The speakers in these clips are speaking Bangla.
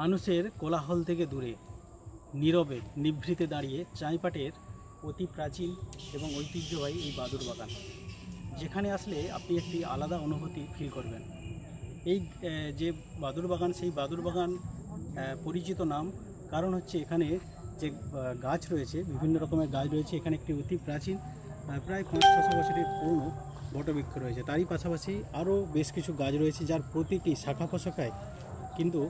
মানুষের কোলাহল থেকে দূরে, নীরবে, নিভৃতে দাঁড়িয়ে চাঁইপাটের অতি প্রাচীন এবং ঐতিহ্যবাহী এই বাদুর বাগান। যেখানে আসলে আপনি একটি আলাদা অনুভূতি ফিল করবেন। এই যে বাদুর বাগান, সেই বাদুর বাগান পরিচিত নাম। কারণ হচ্ছে এখানে যে গাছ রয়েছে, বিভিন্ন রকমের গাছ রয়েছে, এখানে একটি অতি প্রাচীন প্রায় পাঁচ, ছশো বছরের পুরনো বটবৃক্ষ রয়েছে। তারই পাশাপাশি আরও বেশ কিছু গাছ রয়েছে, যার প্রতিটি শাখা প্রশাখায় কিন্তু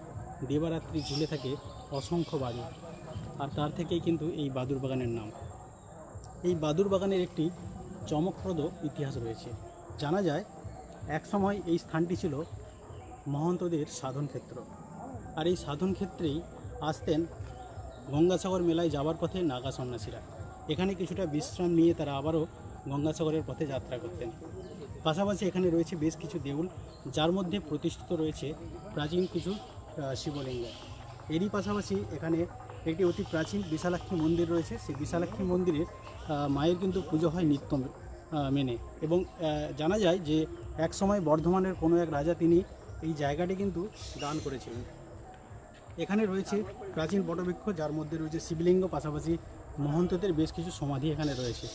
দেবারাত্রি ঝুলে থাকে অসংখ্য বাদুর আর তার থেকেই কিন্তু এই বাদুর বাগানের নাম। এই বাদুর বাগানের একটি চমকপ্রদ ইতিহাস রয়েছে। জানা যায়, একসময় এই স্থানটি ছিল মহন্তদের সাধন ক্ষেত্র। আর এই সাধন ক্ষেত্রেই আসতেন গঙ্গাসাগর মেলায় যাওয়ার পথে নাগা সন্ন্যাসীরা। এখানে কিছুটা বিশ্রাম নিয়ে তারা আবারও গঙ্গাসাগরের পথে যাত্রা করতেন। পাশাপাশি এখানে রয়েছে বেশ কিছু দেউল, যার মধ্যে প্রতিষ্ঠিত রয়েছে প্রাচীন কিছু শিবলিঙ্গ। এরই পাশাপাশি এখানে একটি অতি প্রাচীন বিশালাক্ষী মন্দির রয়েছে। সেই বিশালাক্ষী মন্দিরে মায়ের কিন্তু পুজো হয় নিত্য মেনে। এবং জানা যায় যে এক সময় বর্ধমানের কোনো এক রাজা তিনি এই জায়গাটি কিন্তু দান করেছিলেন। এখানে রয়েছে প্রাচীন বটবৃক্ষ, যার মধ্যে রয়েছে শিবলিঙ্গ, পাশাপাশি মহন্তদের বেশ কিছু সমাধি এখানে রয়েছে।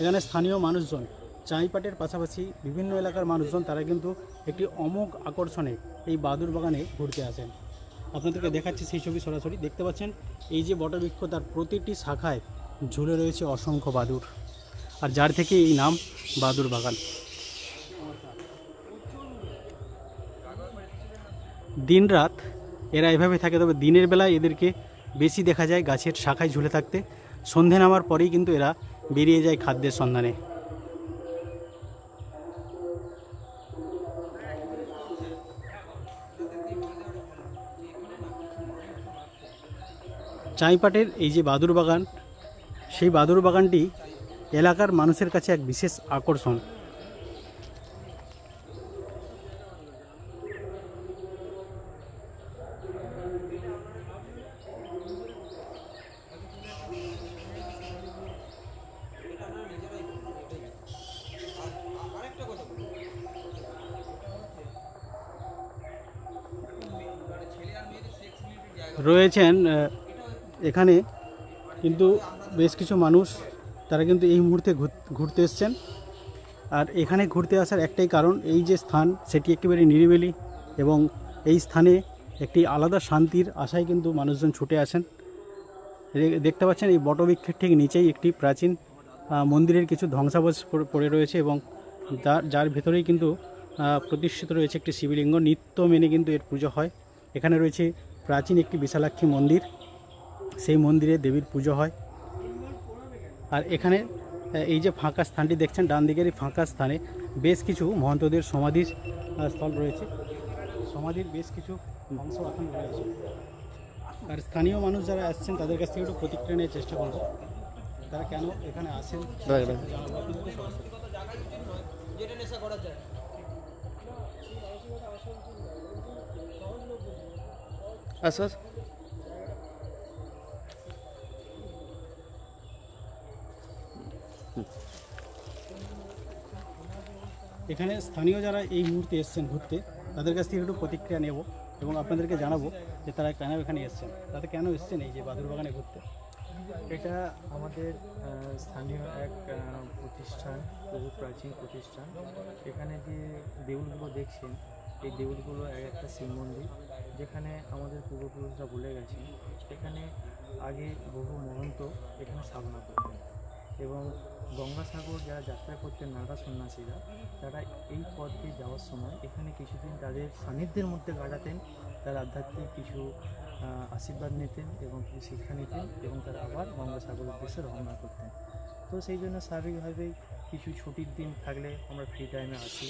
এখানে স্থানীয় মানুষজন, চাঁইপাটের পাশাপাশি বিভিন্ন এলাকার মানুষজন, তারা কিন্তু একটি অমোঘ আকর্ষণে এই বাদুর বাগানে ঘুরতে আসেন। আপনাদেরকে দেখাচ্ছি সেই ছবি সরাসরি। দেখতে পাচ্ছেন, এই যে বটবৃক্ষ তার প্রতিটি শাখায় ঝুলে রয়েছে অসংখ্য বাদুর আর যার থেকে এই নাম বাদুর বাগান। দিনরাত এরা এভাবে থাকে, তবে দিনের বেলায় এদেরকে বেশি দেখা যায় গাছের শাখায় ঝুলে থাকতে। সন্ধে নামার পরেই কিন্তু এরা বেরিয়ে যায় খাদ্যের সন্ধানে। চাইপাটের এই যে বাদুর বাগান, সেই বাদুর বাগানটি এলাকার মানুষের কাছে এক বিশেষ আকর্ষণ। রয়েছেন এখানে কিন্তু বেশ কিছু মানুষ, তারা কিন্তু এই মুহূর্তে ঘুরতে এসছেন। আর এখানে ঘুরতে আসার একটাই কারণ, এই যে স্থান, সেটি একেবারে নিরিবিলি এবং এই স্থানে একটি আলাদা শান্তির আশায় কিন্তু মানুষজন ছুটে আসেন। দেখতে পাচ্ছেন এই বটবৃক্ষের ঠিক নিচেই একটি প্রাচীন মন্দিরের কিছু ধ্বংসাবশ পড়ে- রয়েছে এবং যার যার ভেতরেই কিন্তু প্রতিষ্ঠিত রয়েছে একটি শিবলিঙ্গ। নিত্য মেনে কিন্তু এর পুজো হয়। এখানে রয়েছে প্রাচীন একটি বিশালাক্ষী মন্দির। সেই মন্দিরে দেবীর পুজো হয়। আর এখানে এই যে ফাঁকা স্থানটি দেখছেন, ডান দিকের এই ফাঁকা স্থানে বেশ কিছু মহন্তদের সমাধির স্থল রয়েছে। সমাধির বেশ কিছু অংশ এখন রয়েছে। আর স্থানীয় মানুষ যারা আসছেন, তাদের কাছ থেকে একটু প্রতিক্রিয়া নেওয়ার চেষ্টা করব। তারা কেন এখানে আসেন? জানাব এখানে স্থানীয় যারা এই মুহূর্তে এসছেন ঘুরতে, তাদের কাছ থেকে একটু প্রতিক্রিয়া নেব এবং আপনাদেরকে জানাব যে তারা কেন এখানে এসছেন। তারা কেন এসছেন এই যে বাদুর বাগানে ঘুরতে? এটা আমাদের স্থানীয় এক প্রতিষ্ঠান, বহু প্রাচীন প্রতিষ্ঠান। এখানে যে দেউলগুলো দেখছেন, এই দেউলগুলো এক একটা শিব মন্দির, যেখানে আমাদের পূর্বপুরুষরা বলে গেছেন। এখানে আগে বহু মহন্ত এখানে সাধনা করতেন। এবং গঙ্গাসাগর যারা যাত্রা করতেন নাগা সন্ন্যাসীরা, তারা এই পথ যাওয়ার সময় এখানে কিছুদিন তাদের সান্নিধ্যের মধ্যে কাটাতেন, তার আধ্যাত্মিক কিছু আশীর্বাদ নিতেন এবং কিছু শিক্ষা নিতেন এবং তারা আবার গঙ্গাসাগর উদ্দেশ্যে রওনা করতেন। তো সেই জন্য স্বাভাবিকভাবেই কিছু ছুটির দিন থাকলে আমরা ফ্রি টাইমে আসি।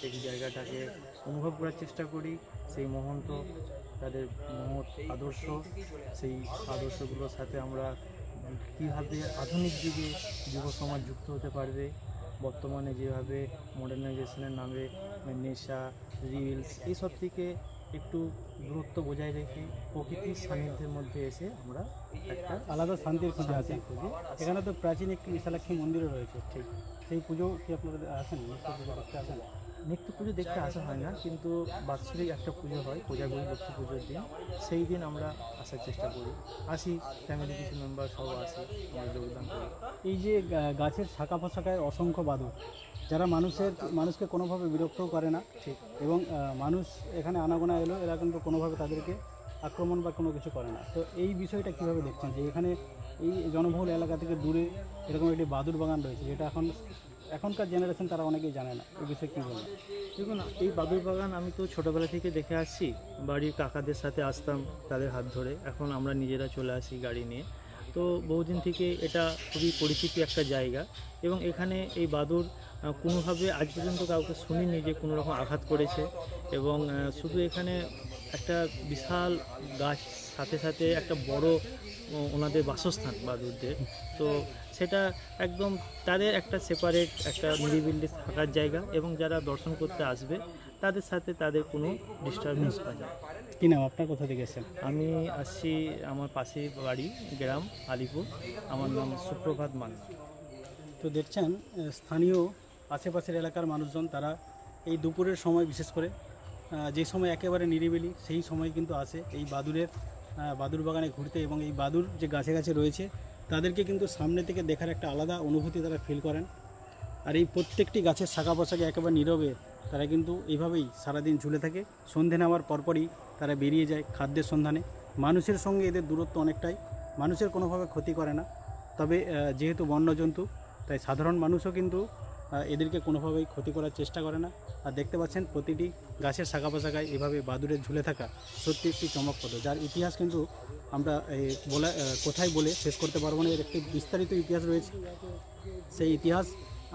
সেই জায়গাটাকে অনুভব করার চেষ্টা করি। সেই মহন্ত, তাদের মহৎ আদর্শ, সেই আদর্শগুলোর সাথে আমরা কীভাবে আধুনিক যুগে যুব সমাজ যুক্ত হতে পারবে? বর্তমানে যেভাবে মডার্নাইজেশনের নামে নেশা রিলস এইসব থেকে একটু দূরত্ব বজায় রেখে প্রকৃতির সান্নিধ্যের মধ্যে এসে আমরা একটা আলাদা শান্তির খুঁজে খুঁজে এখানে তো প্রাচীন একটি বিশালাক্ষী মন্দিরও রয়েছে ঠিক। সেই পুজো কি আপনারা আসেন নিত্য পুজো করতে আসেন নিত্য পুজো দেখতে আসা হয় না কিন্তু বাৎসরিক একটা পুজো হয় কোজাগরী লক্ষ্মী পুজোর দিন। সেই দিন আমরা আসার চেষ্টা করি। আসি ফ্যামিলি কিছু মেম্বার সব আসি আমরা যোগদান করি। এই যে গাছের শাখা পোশাকায় অসংখ্য বাদুর যারা মানুষের মানুষকে কোনোভাবে বিরক্তও করে না ঠিক। এবং মানুষ এখানে আনাগোনা এলো এরা কিন্তু কোনোভাবে তাদেরকে আক্রমণ বা কোনো কিছু করে না। তো এই বিষয়টা কীভাবে দেখছেন যে এখানে এই জনবহুল এলাকা থেকে দূরে এরকম একটি বাদুর বাগান রয়েছে যেটা এখন এখনকার জেনারেশন তারা অনেকেই জানে না এই বিষয়ে কী বলবেন দেখুন, এই বাদুর বাগান আমি তো ছোটোবেলা থেকে দেখে আসছি, বাড়ির কাকাদের সাথে আসতাম তাদের হাত ধরে, এখন আমরা নিজেরা চলে আসি গাড়ি নিয়ে। তো বহুদিন থেকে এটা খুবই পরিচিতি একটা জায়গা এবং এখানে এই বাদুর কোনোভাবে আজ পর্যন্ত কাউকে শুনিনি যে কোনো রকম আঘাত করেছে এবং শুধু এখানে একটা বিশাল গাছ, সাথে সাথে একটা বড় ওনাদের বাসস্থান বাদুরদের তো সেটা একদম তাদের একটা সেপারেট একটা নিরিবিলি থাকার জায়গা এবং যারা দর্শন করতে আসবে তাদের সাথে তাদের কোনো ডিস্টারবেন্স হয় না। কী নাম? আপনার কোথা থেকে এসেছেন? আমি আসছি আমার পাশে বাড়ি গ্রাম আলিপুর। আমার নাম সুপ্রভাত মান্না তো দেখছেন স্থানীয় আশেপাশের এলাকার মানুষজন তারা এই দুপুরের সময় বিশেষ করে যে সময় একেবারে নিরিবিলি সেই সময় কিন্তু আসে। এই বাদুরের বাদুর বাগানে ঘুরতে এবং এই বাদুর যে গাছে গাছে রয়েছে, তাদেরকে কিন্তু সামনে থেকে দেখার একটা আলাদা অনুভূতি তারা ফিল করেন। আর এই প্রত্যেকটি গাছের শাখা পোশাকে একেবারে নীরবে তারা কিন্তু এইভাবেই সারাদিন ঝুলে থাকে। সন্ধে নামার পরপরই তারা বেরিয়ে যায় খাদ্যের সন্ধানে। মানুষের সঙ্গে এদের দূরত্ব অনেকটাই, মানুষের কোনোভাবে ক্ষতি করে না। তবে যেহেতু বন্যজন্তু, তাই সাধারণ মানুষও কিন্তু এদেরকে কোনোভাবেই ক্ষতি করার চেষ্টা করে না। আর দেখতে পাচ্ছেন প্রতিটি গাছের শাখা পোশাকায় এভাবে বাদুড়ের ঝুলে থাকা সত্যি একটি চমকপ্রদ যার ইতিহাস কিন্তু আমরা বলা কোথায় বলে শেষ করতে পারব না। এর একটি বিস্তারিত ইতিহাস রয়েছে। সেই ইতিহাস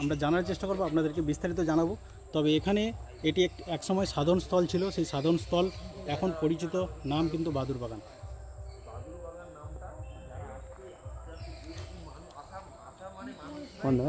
আমরা জানার চেষ্টা করব, আপনাদেরকে বিস্তারিত জানাব। তবে এখানে এটি এক একসময় সাধন স্থল ছিল। সেই সাধন স্থল এখন পরিচিত নাম কিন্তু বাদুর বাগান। বন্ধ